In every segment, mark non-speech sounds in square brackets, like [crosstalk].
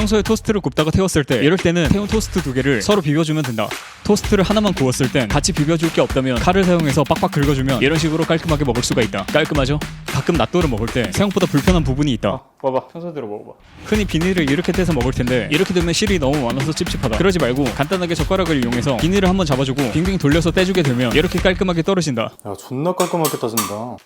평소에 토스트를 굽다가 태웠을 때 이럴 때는 태운 토스트 두 개를 서로 비벼주면 된다. 토스트를 하나만 구웠을 땐 같이 비벼줄 게 없다면 칼을 사용해서 빡빡 긁어주면 이런 식으로 깔끔하게 먹을 수가 있다. 깔끔하죠? 가끔 낫또를 먹을 때 생각보다 불편한 부분이 있다. 봐봐, 평소대로 먹어봐. 흔히 비닐을 이렇게 떼서 먹을 텐데 이렇게 되면 실이 너무 많아서 찝찝하다. 그러지 말고 간단하게 젓가락을 이용해서 비닐을 한번 잡아주고 빙빙 돌려서 떼주게 되면 이렇게 깔끔하게 떨어진다. 야 존나 깔끔하게 따진다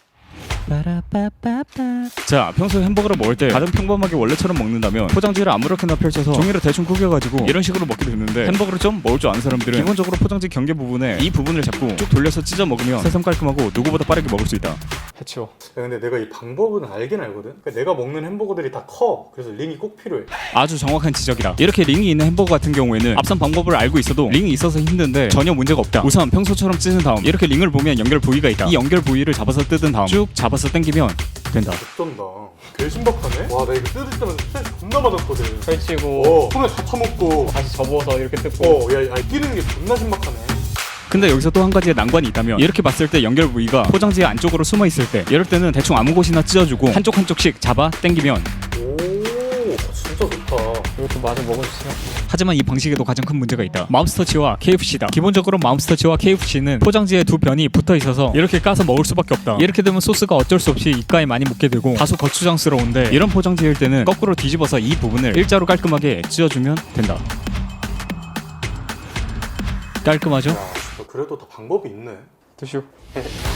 자, 평소에 햄버거를 먹을 때 가장 평범하게 원래처럼 먹는다면 포장지를 아무렇게나 펼쳐서 종이를 대충 구겨가지고 이런 식으로 먹게 되는데 햄버거를 좀 먹을 줄 아는 사람들은 기본적으로 포장지 경계 부분에 이 부분을 잡고 쭉 돌려서 찢어 먹으면 새삼 깔끔하고 누구보다 빠르게 먹을 수 있다. 해치워. 야 근데 내가 이 방법은 알긴 알거든 그러니까 내가 먹는 햄버거들이 다 커 그래서 링이 꼭 필요해 아주 정확한 지적이다. 이렇게 링이 있는 햄버거 같은 경우에는 앞선 방법을 알고 있어도 링이 있어서 힘든데 전혀 문제가 없다. 우선 평소처럼 찢은 다음 이렇게 링을 보면 연결 부위가 있다. 이 연결 부위를 잡아서 뜯은 다음 쭉 잡아 서 당기면 된다. 어쩐다. 개 신박하네? 와 나 이거 뜯을 때마다 스트레스 존나 받았거든. 펼치고 어 손에 다 쳐먹고. 다시 접어서 이렇게 뜯고. 어야 야, 끼는 게 존나 신박하네. 근데 여기서 또 한 가지의 난관이 있다면 이렇게 봤을 때 연결 부위가 포장지 안쪽으로 숨어 있을 때 이럴 때는 대충 아무 곳이나 찢어주고 한쪽 한쪽씩 잡아 당기면 오 진짜 좋다 이것도 마저 먹어주세요. 하지만 이 방식에도 가장 큰 문제가 있다. 마음스터치와 KFC다. 기본적으로 마음스터치와 KFC는 포장지에 두 변이 붙어 있어서 이렇게 까서 먹을 수밖에 없다. 이렇게 되면 소스가 어쩔 수 없이 입가에 많이 묻게 되고 다소 거추장스러운데 이런 포장지일 때는 거꾸로 뒤집어서 이 부분을 일자로 깔끔하게 찢어주면 된다. 깔끔하죠? 야 진짜 그래도 다 방법이 있네 드시오.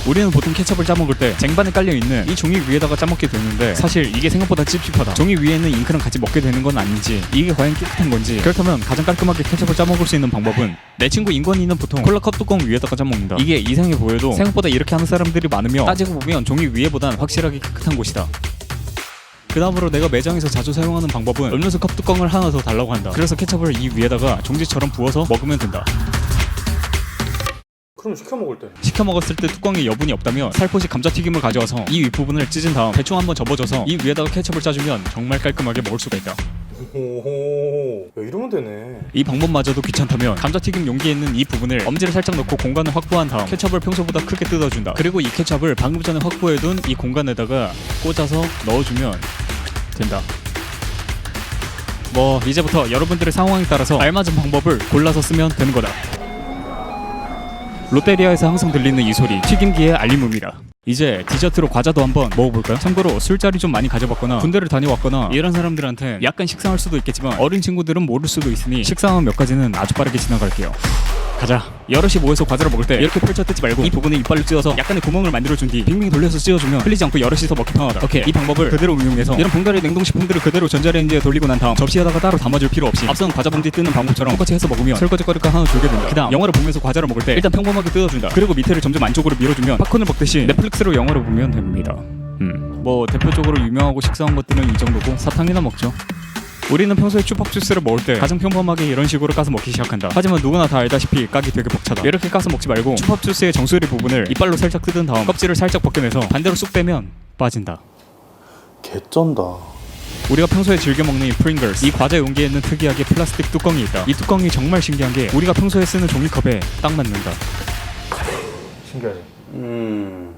우리는 보통 케첩을 짜먹을 때 쟁반에 깔려있는 이 종이 위에다가 짜먹게 되는데 사실 이게 생각보다 찝찝하다. 종이 위에는 잉크랑 같이 먹게 되는 건 아닌지 이게 과연 깨끗한 건지. 그렇다면 가장 깔끔하게 케첩을 짜먹을 수 있는 방법은 내 친구 인권이는 보통 콜라 컵 뚜껑 위에다가 짜먹는다. 이게 이상해 보여도 생각보다 이렇게 하는 사람들이 많으며 따지고 보면 종이 위에보단 확실하게 깨끗한 곳이다. 그 다음으로 내가 매장에서 자주 사용하는 방법은 음료수 컵 뚜껑을 하나 더 달라고 한다. 그래서 케첩을 이 위에다가 종지처럼 부어서 먹으면 된다 그럼 시켜 먹을 때 시켜 먹었을 때 뚜껑에 여분이 없다면 살포시 감자튀김을 가져와서 이 윗부분을 찢은 다음 대충 한번 접어줘서 이 위에다가 케첩을 짜주면 정말 깔끔하게 먹을 수가 있다. 오호 야 이러면 되네 이 방법마저도 귀찮다면 감자튀김 용기에 있는 이 부분을 엄지를 살짝 넣고 공간을 확보한 다음 케첩을 평소보다 크게 뜯어준다. 그리고 이 케첩을 방금 전에 확보해둔 이 공간에다가 꽂아서 넣어주면 된다. 뭐 이제부터 여러분들의 상황에 따라서 알맞은 방법을 골라서 쓰면 되는 거다. 롯데리아에서 항상 들리는 이 소리 튀김기의 알림음이다. 이제 디저트로 과자도 한번 먹어볼까요? 참고로 술자리 좀 많이 가져봤거나 군대를 다녀왔거나 이런 사람들한테 약간 식상할 수도 있겠지만 어린 친구들은 모를 수도 있으니 식상한 몇 가지는 아주 빠르게 지나갈게요. 가자. 여럿이 모여서 과자를 먹을 때 이렇게 펼쳐 뜯지 말고 이 부분에 이빨을 찧어서 약간의 구멍을 만들어준 뒤 빙빙 돌려서 찧어주면 흘리지 않고 여럿이서 먹기 편하다. 오케이. 이 방법을 그대로 응용해서 이런 봉다리 냉동식품들을 그대로 전자레인지에 돌리고 난 다음 접시에다가 따로 담아줄 필요 없이 앞선 과자 봉지 뜯는 방법처럼 똑같이 해서 먹으면 설거지 거리가 하나 줄게 된다. 그다음 영화를 보면서 과자를 먹을 때 일단 평범하게 뜯어준다. 그리고 밑에를 점점 안쪽으로 밀어주면 팝콘을 먹듯이 넷플릭 스로 영화를 보면 됩니다. 음. 뭐 대표적으로 유명하고 식상한 것들은 이 정도고 사탕이나 먹죠. 우리는 평소에 추팝 주스를 먹을 때 가장 평범하게 이런 식으로 까서 먹기 시작한다. 하지만 누구나 다 알다시피 까기 되게 벅차다. 이렇게 까서 먹지 말고 추팝 주스의 정수리 부분을 이빨로 살짝 뜯은 다음 껍질을 살짝 벗겨내서 반대로 쑥 빼면 빠진다. 개쩐다 우리가 평소에 즐겨 먹는 이 프링글스 이 과자 용기에는 특이하게 플라스틱 뚜껑이 있다. 이 뚜껑이 정말 신기한 게 우리가 평소에 쓰는 종이컵에 딱 맞는다. 신기하지 음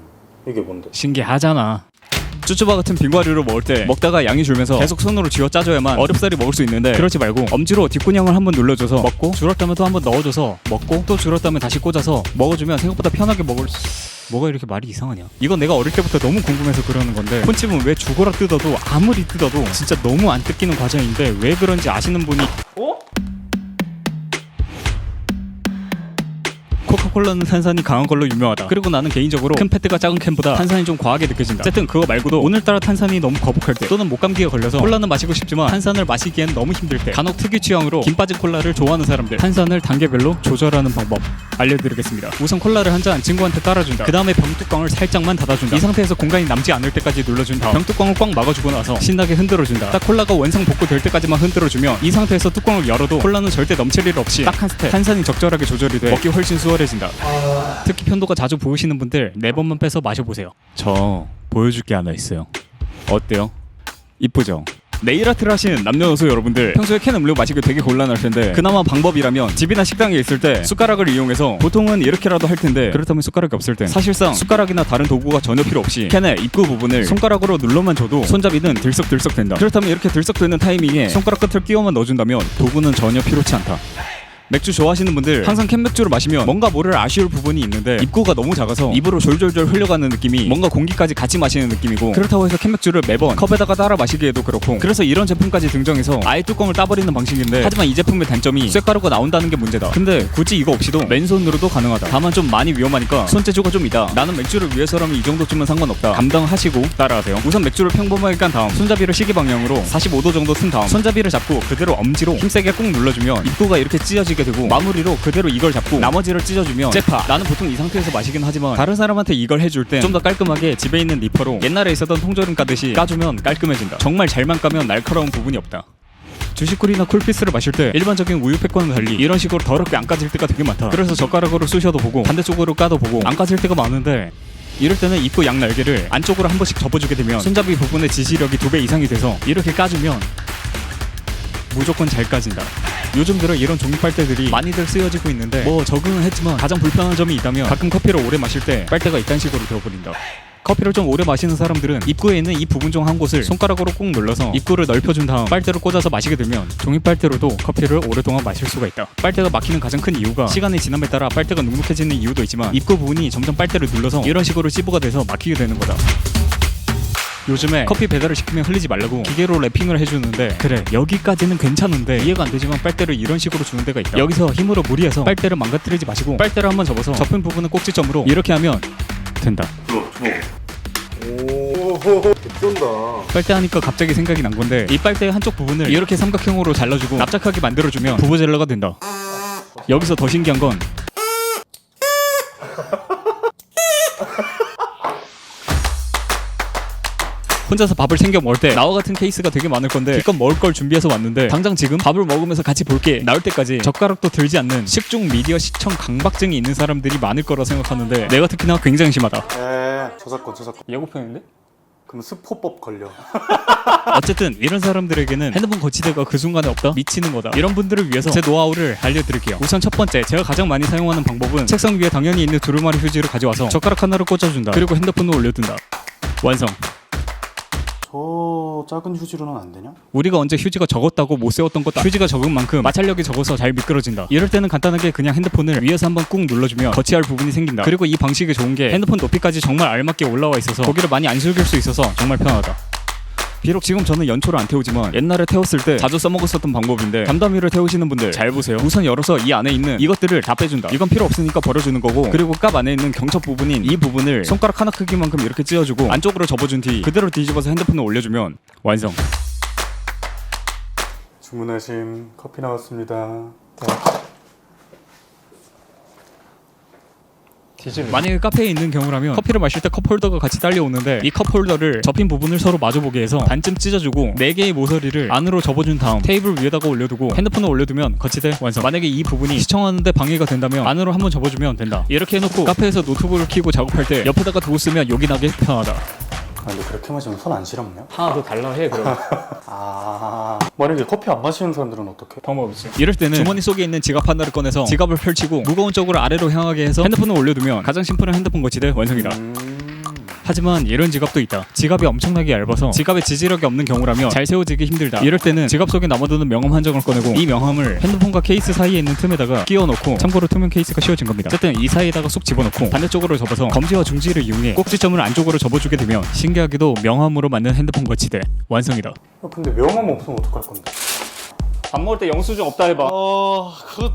이게 뭔데 신기하잖아. 쭈쭈바 같은 빙과류를 먹을 때 먹다가 양이 줄면서 계속 손으로 쥐어 짜줘야만 어렵사리 먹을 수 있는데 그러지 말고 엄지로 뒷구녕을 한번 눌러줘서 먹고 줄었다면 또 한번 넣어줘서 먹고 또 줄었다면 다시 꽂아서 먹어주면 생각보다 편하게 먹을 수... 뭐가 이렇게 말이 이상하냐 이건 내가 어릴 때부터 너무 궁금해서 그러는 건데 콘칩은 왜 죽어라 뜯어도 아무리 뜯어도 진짜 너무 안 뜯기는 과정인데 왜 그런지 아시는 분이 어? 코카콜라는 탄산이 강한 걸로 유명하다. 그리고 나는 개인적으로 큰 페트가 작은 캔보다 탄산이 좀 과하게 느껴진다. 어쨌든 그거 말고도 오늘따라 탄산이 너무 거북할 때 또는 목감기에 걸려서 콜라는 마시고 싶지만 탄산을 마시기엔 너무 힘들 때 간혹 특유 취향으로 김 빠진 콜라를 좋아하는 사람들 탄산을 단계별로 조절하는 방법 알려드리겠습니다. 우선 콜라를 한 잔 친구한테 따라준다. 그 다음에 병뚜껑을 살짝만 닫아준다. 이 상태에서 공간이 남지 않을 때까지 눌러준 다음 병뚜껑을 꽉 막아주고 나서 신나게 흔들어준다. 딱 콜라가 원상 복구 될 때까지만 흔들어주면 이 상태에서 뚜껑을 열어도 콜라는 절대 넘칠 일 없이 딱 한 스텝 탄산이 적절하게 조절이 돼 먹기 훨씬 수월해 진다. 특히 편도가 자주 보이시는 분들 네 번만 빼서 마셔보세요. 저 보여줄 게 하나 있어요. 어때요? 이쁘죠? 네일 아트를 하시는 남녀노소 여러분들 평소에 캔 음료 마시기 되게 곤란할 텐데 그나마 방법이라면 집이나 식당에 있을 때 숟가락을 이용해서 보통은 이렇게라도 할 텐데 그렇다면 숟가락이 없을 땐 사실상 숟가락이나 다른 도구가 전혀 필요 없이 캔의 입구 부분을 손가락으로 눌러만 줘도 손잡이는 들썩들썩 된다 그렇다면 이렇게 들썩 되는 타이밍에 손가락 끝을 끼워만 넣어준다면 도구는 전혀 필요치 않다 맥주 좋아하시는 분들 항상 캔 맥주를 마시면 뭔가 모를 아쉬울 부분이 있는데 입구가 너무 작아서 입으로 졸졸졸 흘려가는 느낌이 뭔가 공기까지 같이 마시는 느낌이고 그렇다고 해서 캔 맥주를 매번 컵에다가 따라 마시기에도 그렇고 그래서 이런 제품까지 등장해서 아예 뚜껑을 따버리는 방식인데 하지만 이 제품의 단점이 쇳가루가 나온다는 게 문제다. 근데 굳이 이거 없이도 맨손으로도 가능하다. 다만 좀 많이 위험하니까 손재주가 좀 있다. 나는 맥주를 위해서라면 이 정도쯤은 상관없다. 감당하시고 따라하세요. 우선 맥주를 평범하게 깐 다음 손잡이를 시계 방향으로 45도 정도 튼 다음 손잡이를 잡고 그대로 엄지로 힘세게 꾹 눌러주면 입구가 이렇게 찢어지게 되고 마무리로 그대로 이걸 잡고 나머지를 찢어주면 째파. 나는 보통 이 상태에서 마시긴 하지만 다른 사람한테 이걸 해줄 때좀더 깔끔하게 집에 있는 니퍼로 옛날에 있었던 통조림 까듯이 까주면 깔끔해진다. 정말 잘만 까면 날카로운 부분이 없다. 주식쿨이나 쿨피스를 마실 때 일반적인 우유 팩과는 달리 이런 식으로 더럽게 안 까질 때가 되게 많다. 그래서 젓가락으로 쑤셔도 보고 반대쪽으로 까도 보고 안 까질 때가 많은데 이럴 때는 입구 양 날개를 안쪽으로 한 번씩 접어주게 되면 손잡이 부분의 지지력이 두 배 이상이 돼서 이렇게 까주면 무조건 잘 까진다. 요즘 들어 이런 종이 빨대들이 많이들 쓰여지고 있는데 뭐 적응은 했지만 가장 불편한 점이 있다면 가끔 커피를 오래 마실 때 빨대가 이딴 식으로 되어버린다. 커피를 좀 오래 마시는 사람들은 입구에 있는 이 부분 중 한 곳을 손가락으로 꾹 눌러서 입구를 넓혀준 다음 빨대로 꽂아서 마시게 되면 종이 빨대로도 커피를 오랫동안 마실 수가 있다. 빨대가 막히는 가장 큰 이유가 시간이 지남에 따라 빨대가 눅눅해지는 이유도 있지만 입구 부분이 점점 빨대를 눌러서 이런 식으로 찌부가 돼서 막히게 되는 거다. 요즘에 커피 배달을 시키면 흘리지 말라고 기계로 랩핑을 해주는데 그래. 여기까지는 괜찮은데 이해가 안 되지만 빨대를 이런 식으로 주는 데가 있다. 여기서 힘으로 무리해서 빨대를 망가뜨리지 마시고 빨대를 한번 접어서 접힌 부분은 꼭지점으로 이렇게 하면 된다. 오, 개쩐다. 빨대 하니까 갑자기 생각이 난 건데 이 빨대의 한쪽 부분을 이렇게 삼각형으로 잘라주고 납작하게 만들어주면 부부젤러가 된다. 여기서 더 신기한 건 혼자서 밥을 챙겨 먹을 때 나와 같은 케이스가 되게 많을 건데 기껏 먹을 걸 준비해서 왔는데 당장 지금 밥을 먹으면서 같이 볼 게 나올 때까지 젓가락도 들지 않는 식중 미디어 시청 강박증이 있는 사람들이 많을 거라 생각하는데 내가 특히나 굉장히 심하다. 에, 저작권, 저작권. 예고편인데? 그럼 스포법 걸려. [laughs] 어쨌든 이런 사람들에게는 핸드폰 거치대가 그 순간에 없다? 미치는 거다. 이런 분들을 위해서 제 노하우를 알려드릴게요. 우선 첫 번째 제가 가장 많이 사용하는 방법은 책상 위에 당연히 있는 두루마리 휴지를 가져와서 젓가락 하나를 꽂아준다. 그리고 핸드폰을 올려둔다. 완성 저 작은 휴지로는 안 되냐? 우리가 언제 휴지가 적었다고 못 세웠던 것도 휴지가 적은 만큼 마찰력이 적어서 잘 미끄러진다. 이럴 때는 간단하게 그냥 핸드폰을 위에서 한번 꾹 눌러주면 거치할 부분이 생긴다. 그리고 이 방식이 좋은 게 핸드폰 높이까지 정말 알맞게 올라와 있어서 고기를 많이 안 숙일 수 있어서 정말 편하다 비록 지금 저는 연초를 안 태우지만 옛날에 태웠을 때 자주 써먹었었던 방법인데 담담이를 태우시는 분들 잘 보세요. 우선 열어서 이 안에 있는 이것들을 다 빼준다. 이건 필요 없으니까 버려주는 거고 그리고 깝 안에 있는 경첩 부분인 이 부분을 손가락 하나 크기만큼 이렇게 찢어주고 안쪽으로 접어준 뒤 그대로 뒤집어서 핸드폰을 올려주면 완성. 주문하신 커피 나왔습니다. 만약에 카페에 있는 경우라면 커피를 마실 때 컵홀더가 같이 딸려오는데 이 컵홀더를 접힌 부분을 서로 마주보게 해서 반쯤 찢어주고 4개의 모서리를 안으로 접어준 다음 테이블 위에다가 올려두고 핸드폰을 올려두면 거치대 완성. 만약에 이 부분이 시청하는데 방해가 된다면 안으로 한번 접어주면 된다. 이렇게 해놓고 카페에서 노트북을 켜고 작업할 때 옆에다가 두고 쓰면 요긴하게 편하다 아, 근데 그렇게 마시면 손 안 시렵냐? 하나 더 달라 해 그럼. [laughs] 아, 만약에 커피 안 마시는 사람들은 어떡해? 방법 없지. 이럴 때는 주머니 속에 있는 지갑 하나를 꺼내서 지갑을 펼치고 무거운 쪽으로 아래로 향하게 해서 핸드폰을 올려두면 가장 심플한 핸드폰 거치대 완성이다. 음, 하지만 이런 지갑도 있다. 지갑이 엄청나게 얇아서 지갑에 지지력이 없는 경우라면 잘 세워지기 힘들다. 이럴 때는 지갑 속에 남아도는 명함 한 장을 꺼내고 이 명함을 핸드폰과 케이스 사이에 있는 틈에다가 끼워 넣고 참고로 투명 케이스가 씌워진 겁니다. 어쨌든 이 사이에다가 쏙 집어넣고 반대쪽으로 접어서 검지와 중지를 이용해 꼭지점을 안쪽으로 접어주게 되면 신기하게도 명함으로 만든 핸드폰 거치대 완성이다. 야, 근데 명함 없으면 어떡할 건데? 밥 먹을 때 영수증 없다 해봐. 어, 그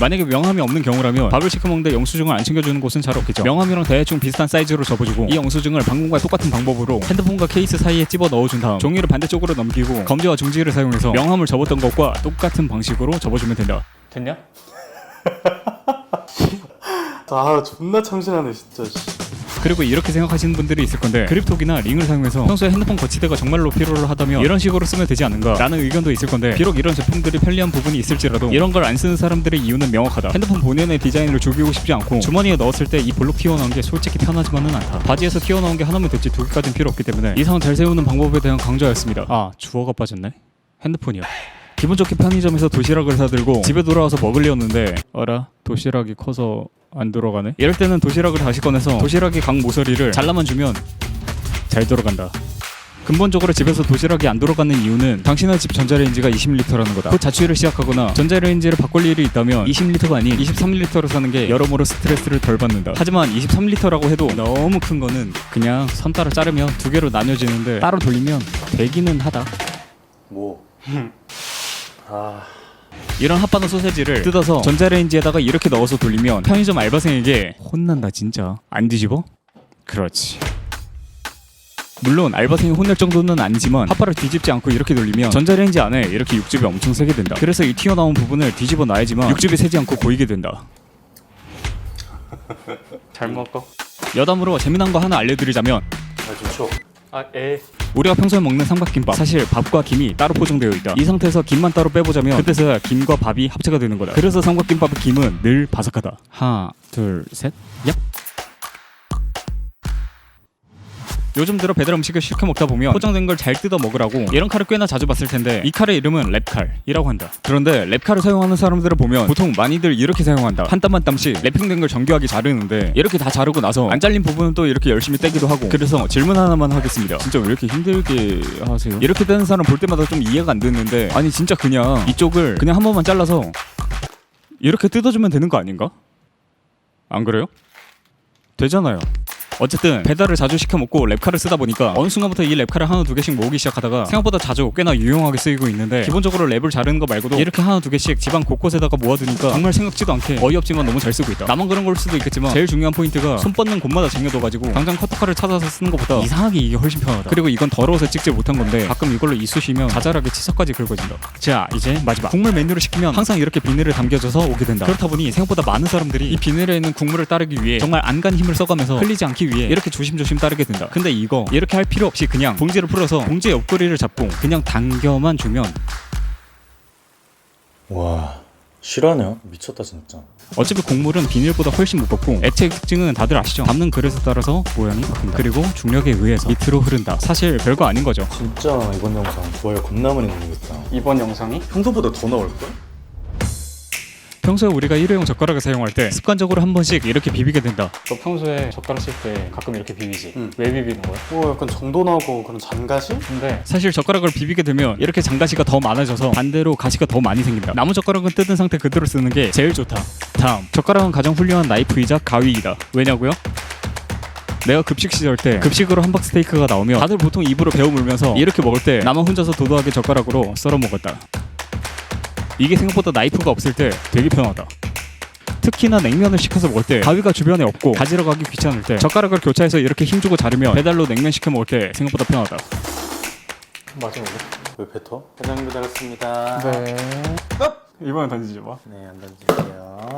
만약에 명함이 없는 경우라면 밥을 시켜 먹는데 영수증을 안 챙겨주는 곳은 잘 없겠죠. 명함이랑 대충 비슷한 사이즈로 접어주고 이 영수증을 방금과 똑같은 방법으로 핸드폰과 케이스 사이에 집어 넣어준 다음 종이를 반대쪽으로 넘기고 검지와 중지를 사용해서 명함을 접었던 것과 똑같은 방식으로 접어주면 된다. 됐냐? [laughs] 아, 존나 참신하네, 진짜. 씨. 그리고 이렇게 생각하시는 분들이 있을 건데 그립톡이나 링을 사용해서 평소에 핸드폰 거치대가 정말로 필요를 하다면 이런 식으로 쓰면 되지 않는가 라는 의견도 있을 건데 비록 이런 제품들이 편리한 부분이 있을지라도 이런 걸 안 쓰는 사람들의 이유는 명확하다. 핸드폰 본연의 디자인을 죽이고 싶지 않고 주머니에 넣었을 때 이 볼록 튀어나온 게 솔직히 편하지만은 않다. 바지에서 튀어나온 게 하나면 됐지 두 개까지는 필요 없기 때문에 이상은 잘 세우는 방법에 대한 강조였습니다. 아 주어가 빠졌네? 핸드폰이요 기분 좋게 편의점에서 도시락을 사들고 집에 돌아와서 먹으려는데 어라 도시락이 커서 안 들어가네 이럴 때는 도시락을 다시 꺼내서 도시락의 각 모서리를 잘라만 주면 잘 들어간다 근본적으로 집에서 도시락이 안 돌아가는 이유는 당신의 집 전자레인지가 20리터라는 거다. 곧 자취를 시작하거나 전자레인지를 바꿀 일이 있다면 20리터가 아닌 23리터로 사는 게 여러모로 스트레스를 덜 받는다. 하지만 23리터라고 해도 너무 큰 거는 그냥 선 따라 자르면 두 개로 나뉘어지는데 따로 돌리면 되기는 하다. 뭐? 아 이런 핫바너 소세지를 뜯어서 전자레인지에다가 이렇게 넣어서 돌리면 편의점 알바생에게 혼난다 진짜 안 뒤집어? 그렇지 물론 알바생이 혼낼 정도는 아니지만 핫바를 뒤집지 않고 이렇게 돌리면 전자레인지 안에 이렇게 육즙이 엄청 새게 된다 그래서 이 튀어나온 부분을 뒤집어 놔야지만 육즙이 새지 않고 고이게 된다 [laughs] 잘 먹어. 여담으로 재미난 거 하나 알려드리자면 아 좋죠. 아 에. 우리가 평소에 먹는 삼각김밥. 사실 밥과 김이 따로 포장되어 있다. 이 상태에서 김만 따로 빼보자면 그때서야 김과 밥이 합체가 되는 거다. 그래서 삼각김밥의 김은 늘 바삭하다. 하나 둘셋 얍 요즘 들어 배달 음식을 시켜 먹다 보면 포장된 걸 잘 뜯어 먹으라고 이런 칼을 꽤나 자주 봤을 텐데 이 칼의 이름은 랩칼이라고 한다. 그런데 랩칼을 사용하는 사람들을 보면 보통 많이들 이렇게 사용한다. 한 땀 한 땀씩 랩핑된 걸 정교하게 자르는데 이렇게 다 자르고 나서 안 잘린 부분은 또 이렇게 열심히 떼기도 하고 그래서 질문 하나만 하겠습니다. 진짜 왜 이렇게 힘들게 하세요? 이렇게 떼는 사람 볼 때마다 좀 이해가 안 되는데 아니 진짜 그냥 이쪽을 그냥 한 번만 잘라서 이렇게 뜯어주면 되는 거 아닌가? 안 그래요? 되잖아요. 어쨌든 배달을 자주 시켜 먹고 랩카를 쓰다 보니까 어느 순간부터 이 랩카를 하나 두 개씩 모으기 시작하다가 생각보다 자주 꽤나 유용하게 쓰이고 있는데 기본적으로 랩을 자르는 거 말고도 이렇게 하나 두 개씩 집안 곳곳에다가 모아두니까 정말 생각지도 않게 어이없지만 너무 잘 쓰고 있다. 나만 그런 걸 수도 있겠지만 제일 중요한 포인트가 손 뻗는 곳마다 쟁여둬가지고 당장 커터칼을 찾아서 쓰는 것보다 이상하게 이게 훨씬 편하다. 그리고 이건 더러워서 찍지 못한 건데 가끔 이걸로 이쑤시면 자잘하게 치석까지 긁어진다. 자 이제 마지막. 국물 메뉴를 시키면 항상 이렇게 비닐을 담겨져서 오게 된다. 그렇다 보니 생각보다 많은 사람들이 이 비닐에 있는 국물을 따르기 위해 정말 안간 힘을 써가면서 흘리지 않기 위해 이렇게 조심조심 따르게 된다 근데 이거 이렇게 할 필요 없이 그냥 봉지를 풀어서 봉지 옆구리를 잡고 그냥 당겨만 주면 와 실화냐? 미쳤다 진짜 어차피 곡물은 비닐보다 훨씬 무겁고 액체의 특징은 다들 아시죠? 담는 그릇에 따라서 모양이 바뀐다 그리고 중력에 의해서 밑으로 흐른다 사실 별거 아닌 거죠 진짜 이번 영상 좋아요 겁나 많이 눌리겠다 이번 영상이? 평소보다 더 나올걸? 평소에 우리가 일회용 젓가락을 사용할 때 습관적으로 한 번씩 이렇게 비비게 된다 너 평소에 젓가락 쓸 때 가끔 이렇게 비비지? 응. 왜 비비는 거야? 뭐 약간 정도 나고 그런 잔가시? 근데 사실 젓가락을 비비게 되면 이렇게 장가시가 더 많아져서 반대로 가시가 더 많이 생긴다 나무 젓가락은 뜯은 상태 그대로 쓰는 게 제일 좋다 다음 젓가락은 가장 훌륭한 나이프이자 가위이다 왜냐고요? 내가 급식 시절 때 급식으로 함박 스테이크가 나오면 다들 보통 입으로 베어 물면서 이렇게 먹을 때 나만 혼자서 도도하게 젓가락으로 썰어 먹었다 이게 생각보다 나이프가 없을 때 되게 편하다 특히나 냉면을 시켜서 먹을 때 가위가 주변에 없고 가지러 가기 귀찮을 때 젓가락을 교차해서 이렇게 힘주고 자르면 배달로 냉면 시켜 먹을 때 생각보다 편하다 마지막에 왜 뱉어? 대장 배달했습니다. 네 이번엔 던지지 마 네, 안 던질게요.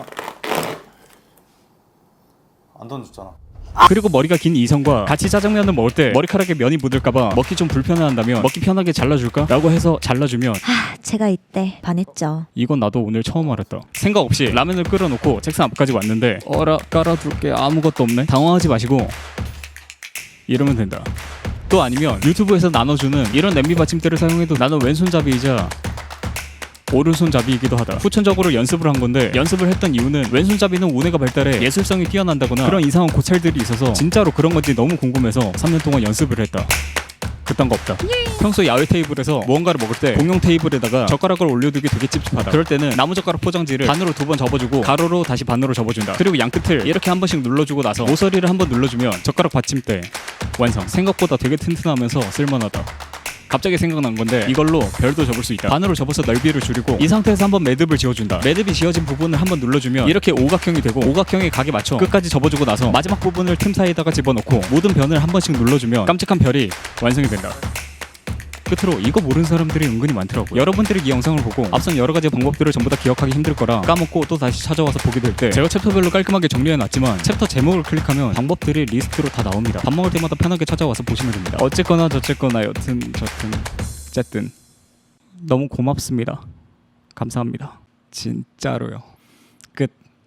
안 던졌잖아. 그리고 머리가 긴 이성과 같이 짜장면을 먹을 때 머리카락에 면이 묻을까봐 먹기 좀 불편해한다면 먹기 편하게 잘라줄까? 라고 해서 잘라주면 하, 제가 이때 반했죠. 이건 나도 오늘 처음 알았다 생각 없이 라면을 끓여놓고 책상 앞까지 왔는데 어라 깔아둘 게 아무것도 없네 당황하지 마시고 이러면 된다 또 아니면 유튜브에서 나눠주는 이런 냄비 받침대를 사용해도 나는 왼손잡이이자 오른손잡이이기도 하다. 후천적으로 연습을 한 건데 연습을 했던 이유는 왼손잡이는 우뇌가 발달해 예술성이 뛰어난다거나 그런 이상한 고찰들이 있어서 진짜로 그런 건지 너무 궁금해서 3년 동안 연습을 했다. 그딴 거 없다. 평소 야외 테이블에서 무언가를 먹을 때 공용 테이블에다가 젓가락을 올려두기 되게 찝찝하다. 그럴 때는 나무 젓가락 포장지를 반으로 두 번 접어주고 가로로 다시 반으로 접어준다. 그리고 양 끝을 이렇게 한 번씩 눌러주고 나서 모서리를 한 번 눌러주면 젓가락 받침대 완성. 생각보다 되게 튼튼하면서 쓸만하다. 갑자기 생각난 건데 이걸로 별도 접을 수 있다. 반으로 접어서 넓이를 줄이고 이 상태에서 한번 매듭을 지어준다. 매듭이 지어진 부분을 한번 눌러주면 이렇게 오각형이 되고 오각형의 각에 맞춰 끝까지 접어주고 나서 마지막 부분을 틈 사이에다가 집어넣고 모든 변을 한 번씩 눌러주면 깜찍한 별이 완성이 된다. 끝으로 이거 모르는 사람들이 은근히 많더라고요. 여러분들이 이 영상을 보고 앞선 여러 가지 방법들을 전부 다 기억하기 힘들 거라 까먹고 또 다시 찾아와서 보게 될 때 제가 챕터별로 깔끔하게 정리해놨지만 챕터 제목을 클릭하면 방법들이 리스트로 다 나옵니다. 밥 먹을 때마다 편하게 찾아와서 보시면 됩니다. 어쨌거나 저쨌거나 여튼 저튼 어쨌든 너무 고맙습니다. 감사합니다. 진짜로요.